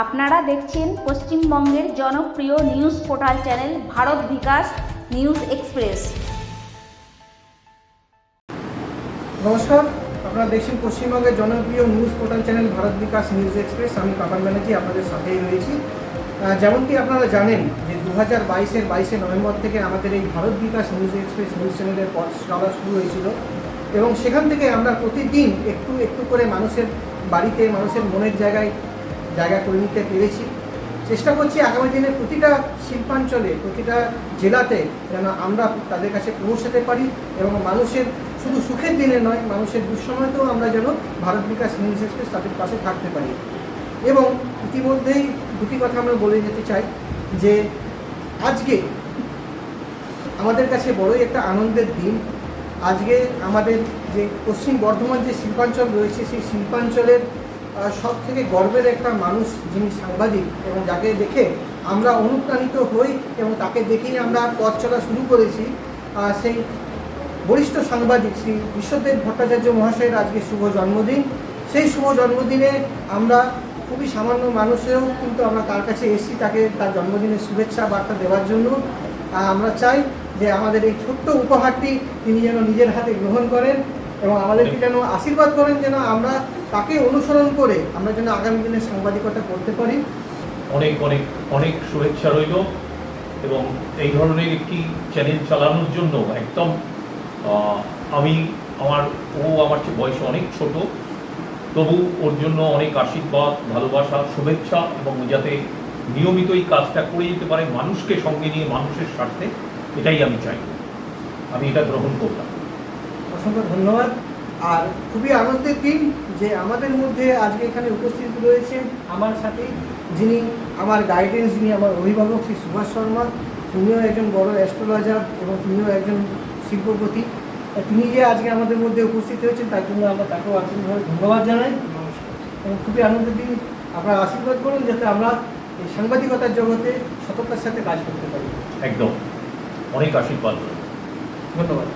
আপনারা দেখছেন পশ্চিমবঙ্গের জনপ্রিয় news portal channel Bharat Bikash news express. নমস্কার, আপনারা দেখছেন পশ্চিমবঙ্গের জনপ্রিয় news portal channel Bharat Bikash news express. আমি পাপান ব্যানার্জি, আপনাদের সাথেই রয়েছি। যেমনটি আপনারা জানেন যে দু হাজার বাইশের বাইশে নভেম্বর থেকে আমাদের এই Bharat Bikash news express news চ্যানেলের পথ চলা শুরু হয়েছিল এবং সেখান থেকে আমরা প্রতিদিন একটু একটু করে মানুষের বাড়িতে, মানুষের মনের জায়গায় জায়গা করে নিতে পেরেছি। চেষ্টা করছি আগামী দিনে প্রতিটা শিল্পাঞ্চলে, প্রতিটা জেলাতে যেন আমরা তাদের কাছে পৌঁছাতে পারি এবং মানুষের শুধু সুখের দিনে নয়, মানুষের দুঃসময়তেও আমরা যেন ভারত বিকাশ নিউজ এক্সপ্রেস তাদের পাশে থাকতে পারি। এবং ইতিমধ্যেই দুটি কথা আমরা বলে যেতে চাই যে, আজকে আমাদের কাছে বড়ই একটা আনন্দের দিন। আজকে আমাদের যে পশ্চিম বর্ধমান যে শিল্পাঞ্চল রয়েছে, সেই শিল্পাঞ্চলের সব থেকে গর্বের একটা মানুষ যিনি সাংবাদিক এবং যাকে দেখে আমরা অনুপ্রাণিত হই এবং তাকে দেখেই আমরা পথ চলা শুরু করেছি সেই বরিষ্ঠ সাংবাদিক শ্রী বিশ্বদেব ভট্টাচার্য মহাশয়ের আজকে শুভ জন্মদিন। সেই শুভ জন্মদিনে আমরা খুবই সামান্য মানুষেরও কিন্তু আমরা তার কাছে এসেছি, তাকে তার জন্মদিনের শুভেচ্ছা বার্তা দেওয়ার জন্য। আমরা চাই যে আমাদের এই ছোট্ট উপহারটি তিনি যেন নিজের হাতে গ্রহণ করেন। এবং আমাদেরকে যেন আশীর্বাদ করেন যেন আমরা তাকে অনুসরণ করে আমরা যেন আগামী দিনে সাংবাদিকতা করতে পারি। অনেক অনেক অনেক শুভেচ্ছা রইল এবং এই ধরনের একটি চ্যানেল চালানোর জন্য একদম আমি আমার, ও আমার চেয়ে বয়সে অনেক ছোট, তবু ওর জন্য অনেক আশীর্বাদ, ভালোবাসা, শুভেচ্ছা এবং যাতে নিয়মিত এই কাজটা করে যেতে পারে মানুষকে সঙ্গে নিয়ে, মানুষের স্বার্থে, এটাই আমি চাই। আমি এটা গ্রহণ করলাম। অসংখ্য ধন্যবাদ। আর খুবই আনন্দের দিন যে আমাদের মধ্যে আজকে এখানে উপস্থিত রয়েছে আমার সাথে যিনি আমার গাইডেন্স যিনি আমার অভিভাবক শ্রী সুভাষ শর্মা তিনিও একজন বড় অ্যাস্ট্রোলজার এবং তিনিও একজন শিল্পপতি। তিনি যে আজকে আমাদের মধ্যে উপস্থিত হয়েছেন তার জন্য আমরা তাকেও আন্তরিকভাবে ধন্যবাদ জানাই। এবং খুবই আনন্দের দিন। আপনারা আশীর্বাদ করুন যাতে আমরা এই সাংবাদিকতার জগতে সততার সাথে কাজ করতে পারি। একদম। অনেক আশীর্বাদ। ধন্যবাদ।